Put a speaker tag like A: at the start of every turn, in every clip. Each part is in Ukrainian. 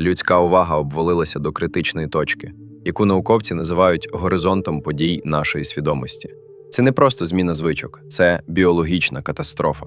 A: людська увага обвалилася до критичної точки, яку науковці називають горизонтом подій нашої свідомості. Це не просто зміна звичок, це біологічна катастрофа.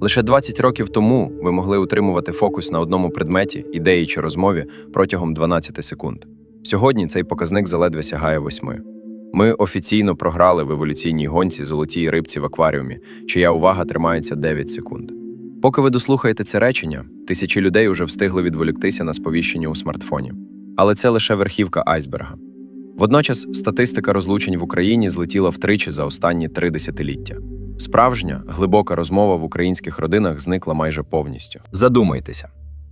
A: Лише 20 років тому ви могли утримувати фокус на одному предметі, ідеї чи розмові протягом 12 секунд. Сьогодні цей показник заледве сягає 8. Ми офіційно програли в еволюційній гонці золотій рибці в акваріумі, чия увага тримається 9 секунд. Поки ви дослухаєте це речення, тисячі людей уже встигли відволіктися на сповіщення у смартфоні. Але це лише верхівка айсберга. Водночас статистика розлучень в Україні злетіла втричі за останні три десятиліття. Справжня, глибока розмова в українських родинах зникла майже повністю. Задумайтеся: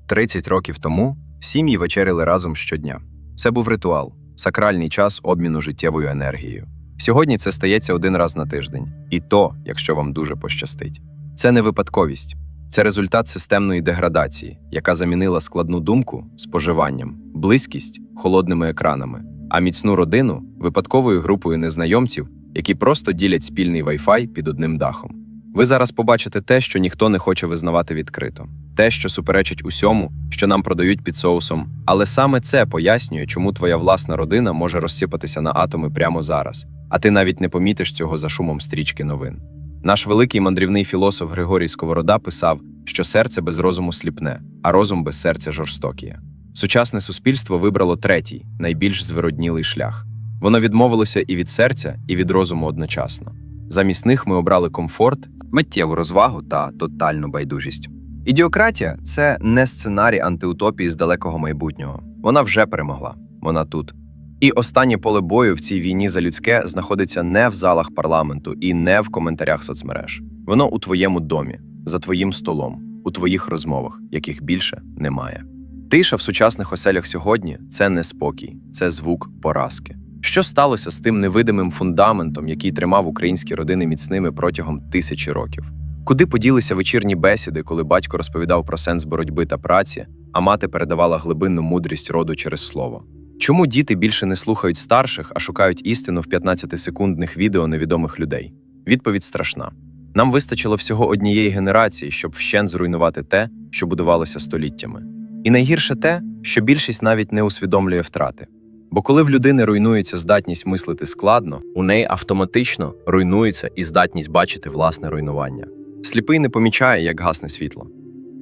A: 30 років тому сім'ї вечеряли разом щодня. Це був ритуал, сакральний час обміну життєвою енергією. Сьогодні це стається один раз на тиждень, і то, якщо вам дуже пощастить. Це не випадковість, це результат системної деградації, яка замінила складну думку споживанням, близькість холодними екранами, а міцну родину випадковою групою незнайомців, які просто ділять спільний Wi-Fi під одним дахом. Ви зараз побачите те, що ніхто не хоче визнавати відкрито, те, що суперечить усьому, що нам продають під соусом. Але саме це пояснює, чому твоя власна родина може розсипатися на атоми прямо зараз, а ти навіть не помітиш цього за шумом стрічки новин. Наш великий мандрівний філософ Григорій Сковорода писав, що серце без розуму сліпне, а розум без серця жорстокіє. Сучасне суспільство вибрало третій, найбільш звироднілий шлях. Воно відмовилося і від серця, і від розуму одночасно. Замість них ми обрали комфорт,
B: миттєву розвагу та тотальну байдужість. Ідіократія це не сценарій антиутопії з далекого майбутнього. Вона вже перемогла, вона тут. І останнє поле бою в цій війні за людське знаходиться не в залах парламенту і не в коментарях соцмереж. Воно у твоєму домі, за твоїм столом, у твоїх розмовах, яких більше немає. Тиша в сучасних оселях сьогодні це не спокій, це звук поразки. Що сталося з тим невидимим фундаментом, який тримав українські родини міцними протягом тисячі років? Куди поділися вечірні бесіди, коли батько розповідав про сенс боротьби та праці, а мати передавала глибинну мудрість роду через слово? Чому діти більше не слухають старших, а шукають істину в 15-секундних відео невідомих людей? Відповідь страшна. Нам вистачило всього однієї генерації, щоб вщент зруйнувати те, що будувалося століттями. І найгірше те, що більшість навіть не усвідомлює втрати. Бо коли в людини руйнується здатність мислити складно, у неї автоматично руйнується і здатність бачити власне руйнування. Сліпий не помічає, як гасне світло.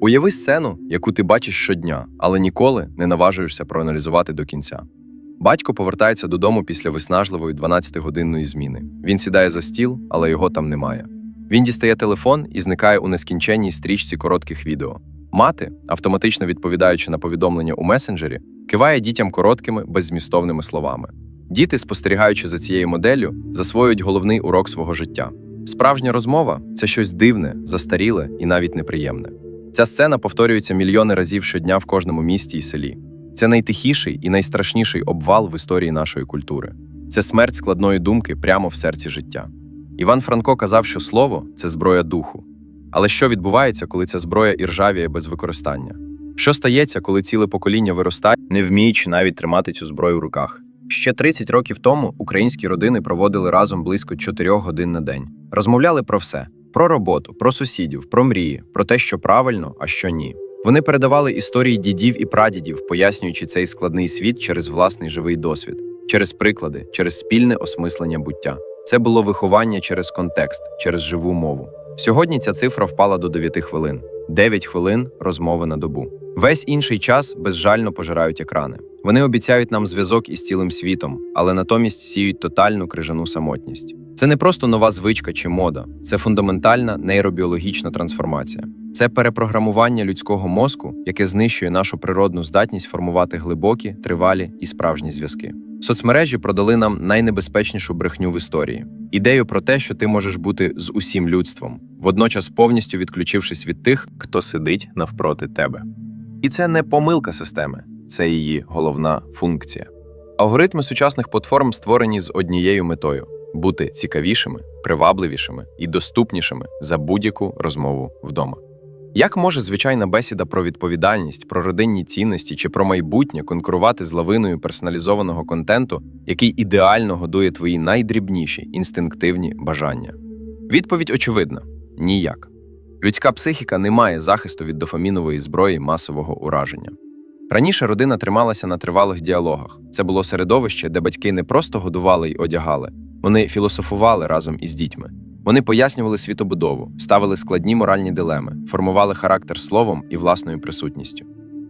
B: Уяви сцену, яку ти бачиш щодня, але ніколи не наважуєшся проаналізувати до кінця. Батько повертається додому після виснажливої 12-годинної зміни. Він сідає за стіл, але його там немає. Він дістає телефон і зникає у нескінченній стрічці коротких відео. Мати, автоматично відповідаючи на повідомлення у месенджері, киває дітям короткими, беззмістовними словами. Діти, спостерігаючи за цією моделлю, засвоюють головний урок свого життя. Справжня розмова це щось дивне, застаріле і навіть неприємне. Ця сцена повторюється мільйони разів щодня в кожному місті і селі. Це найтихіший і найстрашніший обвал в історії нашої культури. Це смерть складної думки прямо в серці життя. Іван Франко казав, що слово це зброя духу. Але що відбувається, коли ця зброя іржавіє без використання? Що стається, коли ціле покоління виростає, не вміючи навіть тримати цю зброю в руках? Ще 30 років тому українські родини проводили разом близько 4 годин на день. Розмовляли про все: про роботу, про сусідів, про мрії, про те, що правильно, а що ні. Вони передавали історії дідів і прадідів, пояснюючи цей складний світ через власний живий досвід, через приклади, через спільне осмислення буття. Це було виховання через контекст, через живу мову. Сьогодні ця цифра впала до 9 хвилин. 9 хвилин розмови на добу. Весь інший час безжально пожирають екрани. Вони обіцяють нам зв'язок із цілим світом, але натомість сіють тотальну крижану самотність. Це не просто нова звичка чи мода, це фундаментальна нейробіологічна трансформація. Це перепрограмування людського мозку, яке знищує нашу природну здатність формувати глибокі, тривалі і справжні зв'язки. Соцмережі продали нам найнебезпечнішу брехню в історії ідею про те, що ти можеш бути з усім людством, водночас повністю відключившись від тих, хто сидить навпроти тебе. І це не помилка системи, це її головна функція. Алгоритми сучасних платформ створені з однією метою бути цікавішими, привабливішими і доступнішими за будь-яку розмову вдома. Як може звичайна бесіда про відповідальність, про родинні цінності чи про майбутнє конкурувати з лавиною персоналізованого контенту, який ідеально годує твої найдрібніші інстинктивні бажання? Відповідь очевидна: ніяк. Людська психіка не має захисту від дофамінової зброї масового ураження.
A: Раніше родина трималася на тривалих діалогах. Це було середовище, де батьки не просто годували й одягали, вони філософували разом із дітьми. Вони пояснювали світобудову, ставили складні моральні дилеми, формували характер словом і власною присутністю.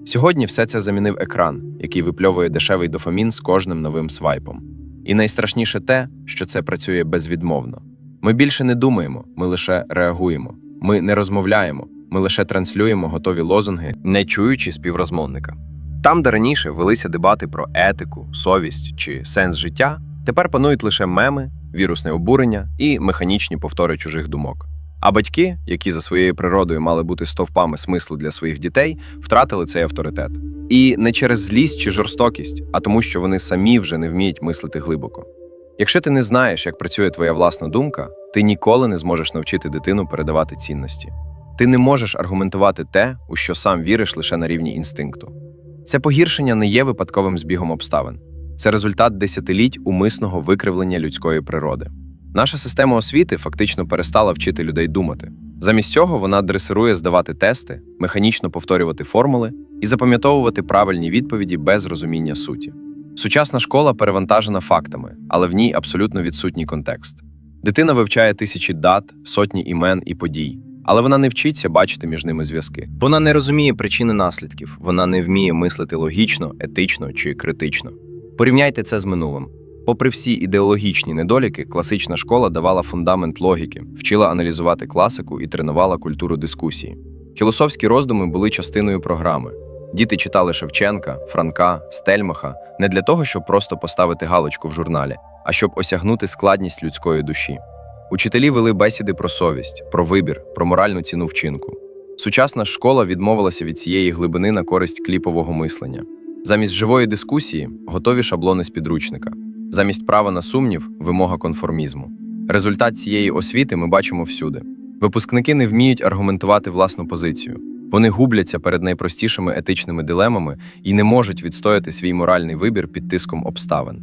A: Сьогодні все це замінив екран, який випльовує дешевий дофамін з кожним новим свайпом. І найстрашніше те, що це працює безвідмовно. Ми більше не думаємо, ми лише реагуємо. Ми не розмовляємо, ми лише транслюємо готові лозунги,
B: не чуючи співрозмовника. Там, де раніше велися дебати про етику, совість чи сенс життя, тепер панують лише меми, вірусне обурення і механічні повтори чужих думок. А батьки, які за своєю природою мали бути стовпами смислу для своїх дітей, втратили цей авторитет. І не через злість чи жорстокість, а тому, що вони самі вже не вміють мислити глибоко. Якщо ти не знаєш, як працює твоя власна думка, ти ніколи не зможеш навчити дитину передавати цінності. Ти не можеш аргументувати те, у що сам віриш лише на рівні інстинкту. Це погіршення не є випадковим збігом обставин, це результат десятиліть умисного викривлення людської природи. Наша система освіти фактично перестала вчити людей думати. Замість цього вона дресирує здавати тести, механічно повторювати формули і запам'ятовувати правильні відповіді без розуміння суті. Сучасна школа перевантажена фактами, але в ній абсолютно відсутній контекст. Дитина вивчає тисячі дат, сотні імен і подій, але вона не вчиться бачити між ними зв'язки. Вона не розуміє причини наслідків, вона не вміє мислити логічно, етично чи критично. Порівняйте це з минулим. Попри всі ідеологічні недоліки, класична школа давала фундамент логіки, вчила аналізувати класику і тренувала культуру дискусії. Філософські роздуми були частиною програми. Діти читали Шевченка, Франка, Стельмаха не для того, щоб просто поставити галочку в журналі, а щоб осягнути складність людської душі. Учителі вели бесіди про совість, про вибір, про моральну ціну вчинку. Сучасна школа відмовилася від цієї глибини на користь кліпового мислення. Замість живої дискусії готові шаблони з підручника, замість права на сумнів вимога конформізму. Результат цієї освіти ми бачимо всюди. Випускники не вміють аргументувати власну позицію. Вони губляться перед найпростішими етичними дилемами і не можуть відстояти свій моральний вибір під тиском обставин.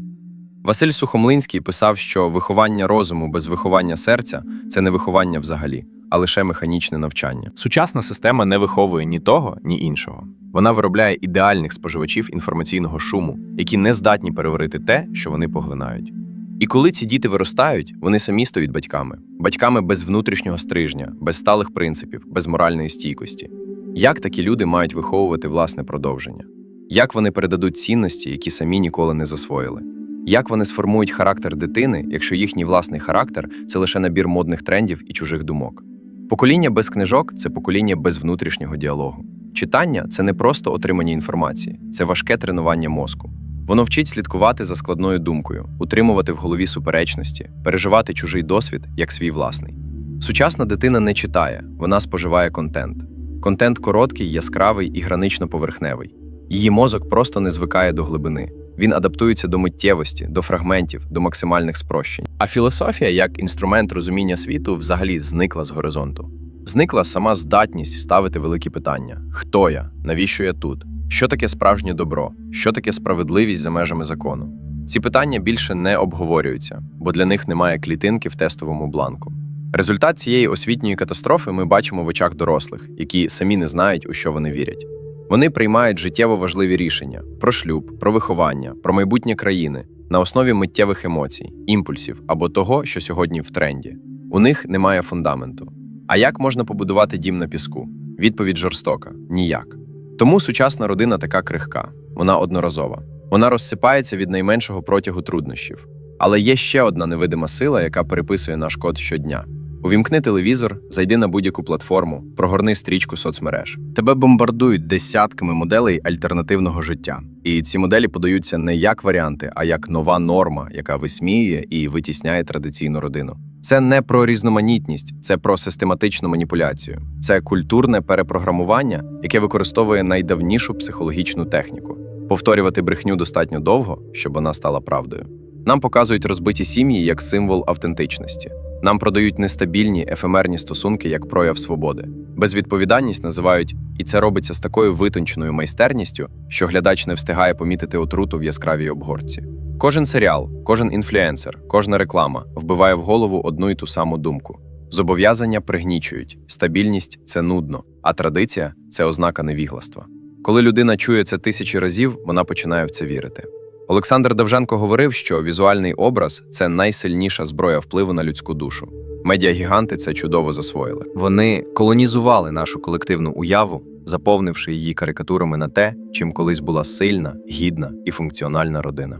B: Василь Сухомлинський писав, що виховання розуму без виховання серця це не виховання взагалі, а лише механічне навчання.
C: Сучасна система не виховує ні того, ні іншого.
B: Вона виробляє ідеальних споживачів інформаційного шуму, які не здатні переварити те, що вони поглинають. І коли ці діти виростають, вони самі стають батьками, батьками без внутрішнього стрижня, без сталих принципів, без моральної стійкості. Як такі люди мають виховувати власне продовження? Як вони передадуть цінності, які самі ніколи не засвоїли? Як вони сформують характер дитини, якщо їхній власний характер це лише набір модних трендів і чужих думок? Покоління без книжок це покоління без внутрішнього діалогу. Читання це не просто отримання інформації, це важке тренування мозку. Воно вчить слідкувати за складною думкою, утримувати в голові суперечності, переживати чужий досвід як свій власний. Сучасна дитина не читає, вона споживає контент. Контент короткий, яскравий і гранично поверхневий. Її мозок просто не звикає до глибини. Він адаптується до миттєвості, до фрагментів, до максимальних спрощень. А філософія, як інструмент розуміння світу, взагалі зникла з горизонту. Зникла сама здатність ставити великі питання: хто я? Навіщо я тут? Що таке справжнє добро? Що таке справедливість за межами закону? Ці питання більше не обговорюються, бо для них немає клітинки в тестовому бланку. Результат цієї освітньої катастрофи ми бачимо в очах дорослих, які самі не знають, у що вони вірять. Вони приймають життєво важливі рішення про шлюб, про виховання, про майбутнє країни на основі миттєвих емоцій, імпульсів або того, що сьогодні в тренді. У них немає фундаменту. А як можна побудувати дім на піску? Відповідь жорстока ніяк. Тому сучасна родина така крихка, вона одноразова. Вона розсипається від найменшого протягу труднощів. Але є ще одна невидима сила, яка переписує наш код щодня. Увімкни телевізор, зайди на будь-яку платформу, прогорни стрічку соцмереж. Тебе бомбардують десятками моделей альтернативного життя. І ці моделі подаються не як варіанти, а як нова норма, яка висміює і витісняє традиційну родину. Це не про різноманітність, це про систематичну маніпуляцію. Це культурне перепрограмування, яке використовує найдавнішу психологічну техніку. Повторювати брехню достатньо довго, щоб вона стала правдою. Нам показують розбиті сім'ї як символ автентичності. Нам продають нестабільні ефемерні стосунки як прояв свободи. Безвідповідальність називають, і це робиться з такою витонченою майстерністю, що глядач не встигає помітити отруту в яскравій обгорці. Кожен серіал, кожен інфлюенсер, кожна реклама вбиває в голову одну й ту саму думку. Зобов'язання пригнічують, стабільність це нудно, а традиція це ознака невігластва.
A: Коли людина чує це тисячі разів, вона починає в це вірити. Олександр Довженко говорив, що візуальний образ це найсильніша зброя впливу на людську душу. Медіагіганти це чудово засвоїли. Вони колонізували нашу колективну уяву, заповнивши її карикатурами на те, чим колись була сильна, гідна і функціональна родина.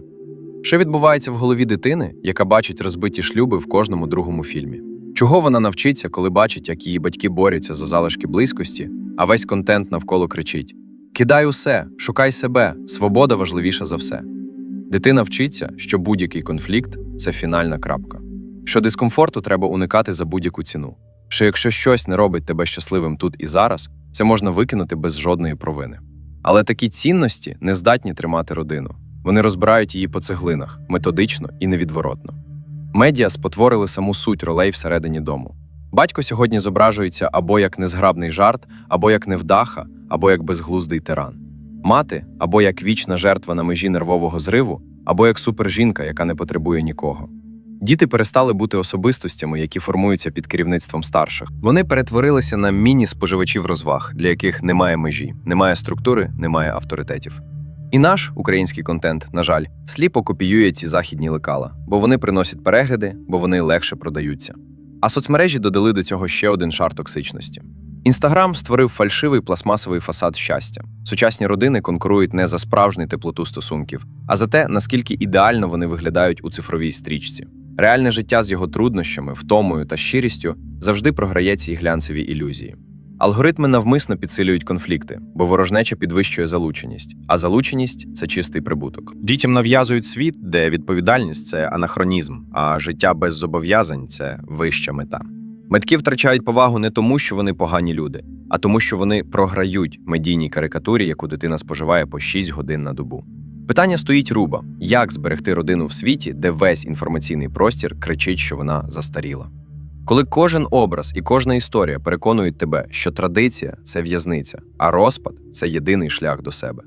A: Що відбувається в голові дитини, яка бачить розбиті шлюби в кожному другому фільмі? Чого вона навчиться, коли бачить, як її батьки борються за залишки близькості, а весь контент навколо кричить: Кидай усе, шукай себе, свобода важливіша за все. Дитина вчиться, що будь-який конфлікт це фінальна крапка, що дискомфорту треба уникати за будь-яку ціну, що якщо щось не робить тебе щасливим тут і зараз, це можна викинути без жодної провини. Але такі цінності не здатні тримати родину. Вони розбирають її по цеглинах методично і невідворотно. Медіа спотворили саму суть ролей всередині дому. Батько сьогодні зображується або як незграбний жарт, або як невдаха, або як безглуздий тиран. Мати або як вічна жертва на межі нервового зриву, або як супержінка, яка не потребує нікого. Діти перестали бути особистостями, які формуються під керівництвом старших. Вони перетворилися на міні-споживачів розваг, для яких немає межі, немає структури, немає авторитетів. І наш український контент, на жаль, сліпо копіює ці західні лекала, бо вони приносять перегляди, бо вони легше продаються. А соцмережі додали до цього ще один шар токсичності. Інстаграм створив фальшивий пластмасовий фасад щастя. Сучасні родини конкурують не за справжню теплоту стосунків, а за те, наскільки ідеально вони виглядають у цифровій стрічці. Реальне життя з його труднощами, втомою та щирістю завжди програє цій глянцевій ілюзії. Алгоритми навмисно підсилюють конфлікти, бо ворожнеча підвищує залученість, а залученість це чистий прибуток.
D: Дітям нав'язують світ, де відповідальність це анахронізм, а життя без зобов'язань це вища мета.
A: Метки втрачають повагу не тому, що вони погані люди, а тому, що вони програють медійній карикатурі, яку дитина споживає по 6 годин на добу. Питання стоїть руба: як зберегти родину в світі, де весь інформаційний простір кричить, що вона застаріла. Коли кожен образ і кожна історія переконують тебе, що традиція це в'язниця, а розпад це єдиний шлях до себе.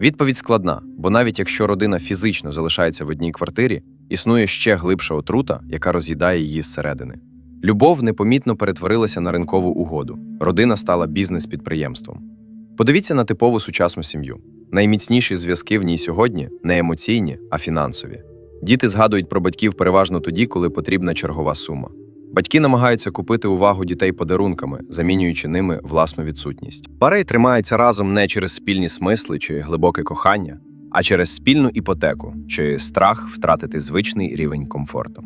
A: Відповідь складна, бо навіть якщо родина фізично залишається в одній квартирі, існує ще глибша отрута, яка роз'їдає її зсередини. Любов непомітно перетворилася на ринкову угоду. Родина стала бізнес-підприємством. Подивіться на типову сучасну сім'ю. Найміцніші зв'язки в ній сьогодні не емоційні, а фінансові. Діти згадують про батьків переважно тоді, коли потрібна чергова сума. Батьки намагаються купити увагу дітей подарунками, замінюючи ними власну відсутність.
D: Пари тримаються разом не через спільні смисли чи глибоке кохання,
A: а через спільну іпотеку чи страх втратити звичний рівень комфорту.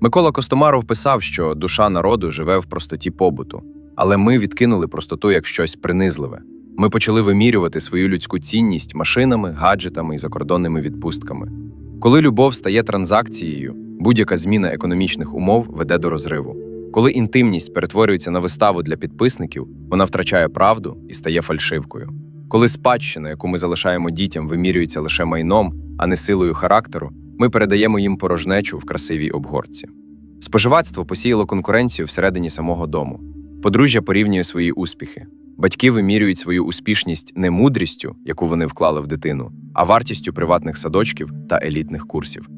A: Микола Костомаров писав, що душа народу живе в простоті побуту, але ми відкинули простоту як щось принизливе. Ми почали вимірювати свою людську цінність машинами, гаджетами і закордонними відпустками. Коли любов стає транзакцією, будь-яка зміна економічних умов веде до розриву. Коли інтимність перетворюється на виставу для підписників, вона втрачає правду і стає фальшивкою. Коли спадщина, яку ми залишаємо дітям, вимірюється лише майном, а не силою характеру, ми передаємо їм порожнечу в красивій обгорці. Споживацтво посіяло конкуренцію всередині самого дому. Подружжя порівнює свої успіхи. Батьки вимірюють свою успішність не мудрістю, яку вони вклали в дитину, а вартістю приватних садочків та елітних курсів.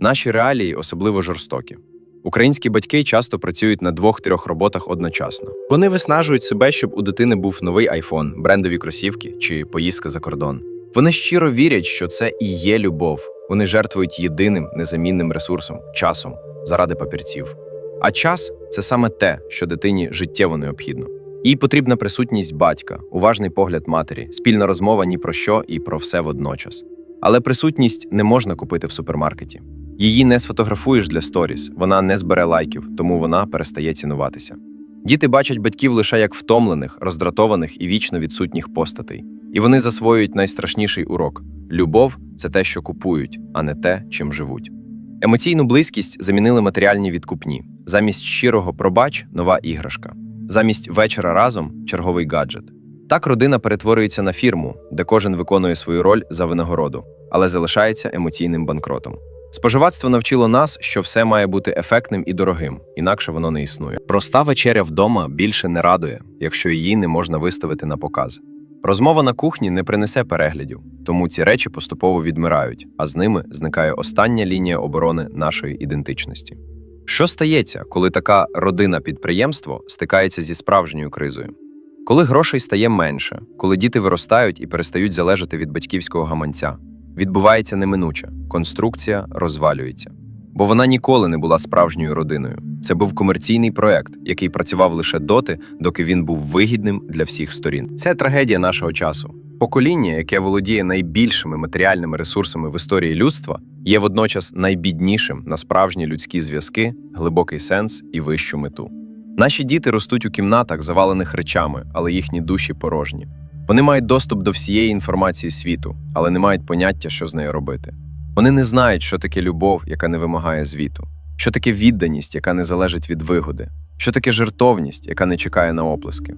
A: Наші реалії особливо жорстокі. Українські батьки часто працюють на двох-трьох роботах одночасно. Вони виснажують себе, щоб у дитини був новий айфон, брендові кросівки чи поїздка за кордон. Вони щиро вірять, що це і є любов. Вони жертвують єдиним незамінним ресурсом часом заради папірців. А час це саме те, що дитині життєво необхідно. Їй потрібна присутність батька, уважний погляд матері, спільна розмова ні про що і про все водночас. Але присутність не можна купити в супермаркеті. Її не сфотографуєш для сторіс, вона не збере лайків, тому вона перестає цінуватися. Діти бачать батьків лише як втомлених, роздратованих і вічно відсутніх постатей, і вони засвоюють найстрашніший урок: любов це те, що купують, а не те, чим живуть. Емоційну близькість замінили матеріальні відкупні. Замість щирого пробач нова іграшка. Замість вечора разом черговий гаджет. Так родина перетворюється на фірму, де кожен виконує свою роль за винагороду, але залишається емоційним банкротом. Споживацтво навчило нас, що все має бути ефектним і дорогим, інакше воно не існує.
D: проста вечеря вдома більше не радує, якщо її не можна виставити на показ.
A: Розмова на кухні не принесе переглядів, тому ці речі поступово відмирають, а з ними зникає остання лінія оборони нашої ідентичності. Що стається, коли така родина підприємство стикається зі справжньою кризою? Коли грошей стає менше, коли діти виростають і перестають залежати від батьківського гаманця, відбувається неминуче, конструкція розвалюється. Бо вона ніколи не була справжньою родиною. Це був комерційний проект, який працював лише доти, доки він був вигідним для всіх сторін.
B: Це трагедія нашого часу. Покоління, яке володіє найбільшими матеріальними ресурсами в історії людства, є водночас найбіднішим на справжні людські зв'язки, глибокий сенс і вищу мету. Наші діти ростуть у кімнатах, завалених речами, але їхні душі порожні. Вони мають доступ до всієї інформації світу, але не мають поняття, що з нею робити. Вони не знають, що таке любов, яка не вимагає звіту, що таке відданість, яка не залежить від вигоди, що таке жертовність, яка не чекає на оплески.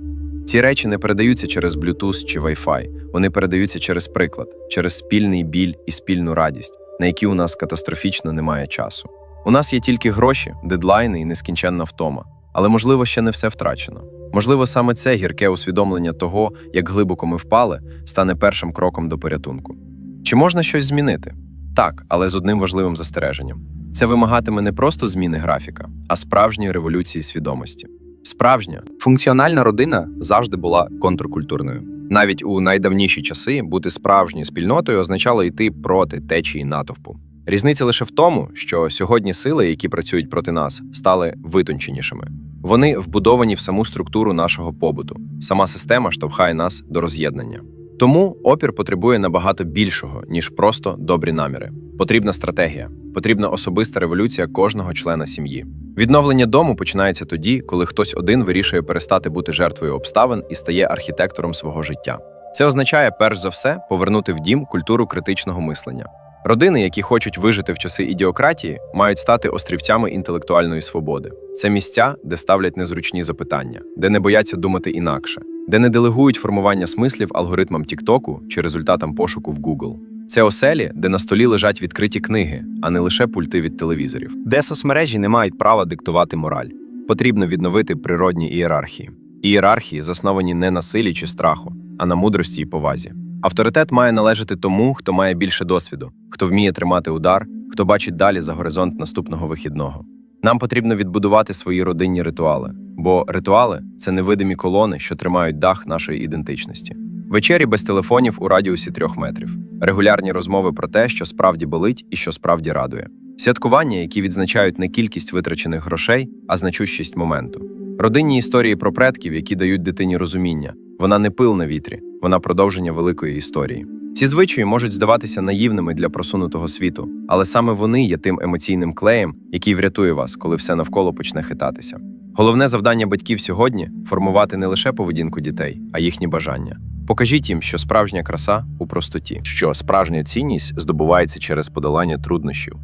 B: Ці речі не передаються через Bluetooth чи Wi-Fi, вони передаються через приклад, через спільний біль і спільну радість, на які у нас катастрофічно немає часу. У нас є тільки гроші, дедлайни і нескінченна втома. Але можливо ще не все втрачено. Можливо, саме це гірке усвідомлення того, як глибоко ми впали, стане першим кроком до порятунку. Чи можна щось змінити? Так, але з одним важливим застереженням: це вимагатиме не просто зміни графіка, а справжньої революції свідомості. Справжня
E: Функціональна родина завжди була контркультурною. Навіть у найдавніші часи бути справжньою спільнотою означало йти проти течії натовпу.
B: Різниця лише в тому, що сьогодні сили, які працюють проти нас, стали витонченішими. Вони вбудовані в саму структуру нашого побуту. Сама система штовхає нас до роз'єднання. Тому опір потребує набагато більшого, ніж просто добрі наміри. Потрібна стратегія, потрібна особиста революція кожного члена сім'ї. Відновлення дому починається тоді, коли хтось один вирішує перестати бути жертвою обставин і стає архітектором свого життя. Це означає, перш за все, повернути в дім культуру критичного мислення. Родини, які хочуть вижити в часи ідіократії, мають стати острівцями інтелектуальної свободи. Це місця, де ставлять незручні запитання, де не бояться думати інакше, де не делегують формування смислів алгоритмам Тіктоку чи результатам пошуку в Google. Це оселі, де на столі лежать відкриті книги, а не лише пульти від телевізорів.
A: де соцмережі не мають права диктувати мораль. Потрібно відновити природні ієрархії. Ієрархії засновані не на силі чи страху, а на мудрості і повазі. Авторитет має належати тому, хто має більше досвіду, хто вміє тримати удар, хто бачить далі за горизонт наступного вихідного. Нам потрібно відбудувати свої родинні ритуали, бо ритуали це невидимі колони, що тримають дах нашої ідентичності. Вечері без телефонів у радіусі трьох метрів, регулярні розмови про те, що справді болить і що справді радує. Святкування, які відзначають не кількість витрачених грошей, а значущість моменту. Родинні історії про предків, які дають дитині розуміння. Вона не пил на вітрі, вона продовження великої історії. Ці звичаї можуть здаватися наївними для просунутого світу, але саме вони є тим емоційним клеєм, який врятує вас, коли все навколо почне хитатися. Головне завдання батьків сьогодні формувати не лише поведінку дітей, а їхні бажання. Покажіть їм, що справжня краса у простоті.
C: Що справжня цінність здобувається через подолання труднощів.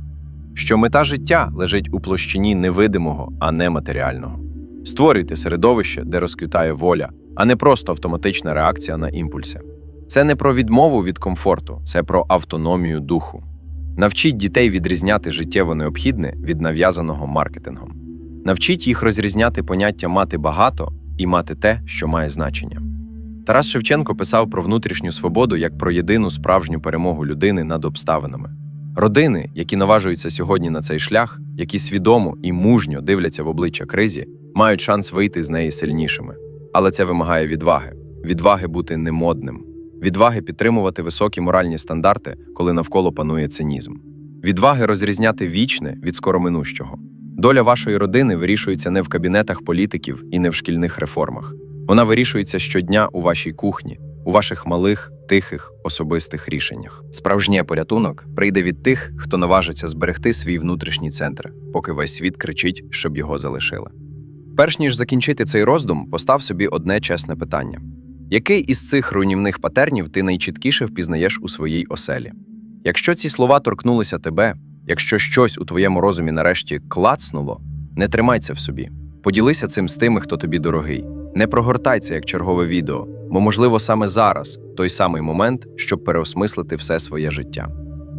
B: що мета життя лежить у площині невидимого, а не матеріального. Створюйте середовище, де розквітає воля, а не просто автоматична реакція на імпульси. Це не про відмову від комфорту, це про автономію духу. Навчіть дітей відрізняти життєво необхідне від нав'язаного маркетингом. Навчіть їх розрізняти поняття мати багато і мати те, що має значення. Тарас Шевченко писав про внутрішню свободу як про єдину справжню перемогу людини над обставинами. Родини, які наважуються сьогодні на цей шлях, які свідомо і мужньо дивляться в обличчя кризі, мають шанс вийти з неї сильнішими. Але це вимагає відваги, відваги бути немодним, відваги підтримувати високі моральні стандарти, коли навколо панує цинізм, відваги розрізняти вічне від скороминущого. Доля вашої родини вирішується не в кабінетах політиків і не в шкільних реформах. Вона вирішується щодня у вашій кухні, у ваших малих, тихих, особистих рішеннях.
E: Справжній порятунок прийде від тих, хто наважиться зберегти свій внутрішній центр, поки весь світ кричить, щоб його залишили.
B: Перш ніж закінчити цей роздум, постав собі одне чесне питання: який із цих руйнівних патернів ти найчіткіше впізнаєш у своїй оселі? Якщо ці слова торкнулися тебе, якщо щось у твоєму розумі нарешті клацнуло, не тримай це в собі. Поділися цим з тими, хто тобі дорогий. Не прогортай це як чергове відео, бо, можливо, саме зараз той самий момент, щоб переосмислити все своє життя.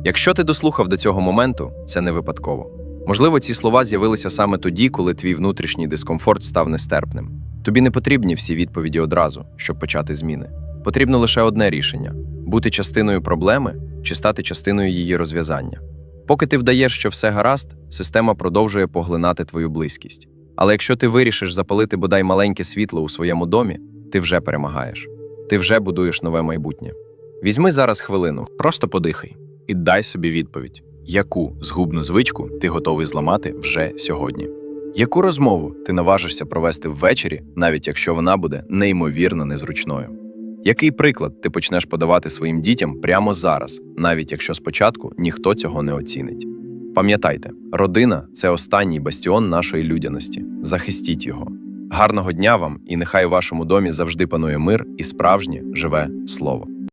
B: Якщо ти дослухав до цього моменту, це не випадково. Можливо, ці слова з'явилися саме тоді, коли твій внутрішній дискомфорт став нестерпним. Тобі не потрібні всі відповіді одразу, щоб почати зміни. Потрібно лише одне рішення бути частиною проблеми чи стати частиною її розв'язання. Поки ти вдаєш, що все гаразд, система продовжує поглинати твою близькість. Але якщо ти вирішиш запалити бодай маленьке світло у своєму домі,
A: ти вже перемагаєш. Ти вже будуєш нове майбутнє. Візьми зараз хвилину.
C: Просто подихай і дай собі відповідь, яку згубну звичку ти готовий зламати вже сьогодні.
A: Яку розмову ти наважишся провести ввечері, навіть якщо вона буде неймовірно незручною? Який приклад ти почнеш подавати своїм дітям прямо зараз, навіть якщо спочатку ніхто цього не оцінить? Пам'ятайте, родина це останній бастіон нашої людяності. Захистіть його. Гарного дня вам, і нехай у вашому домі завжди панує мир і справжнє живе слово.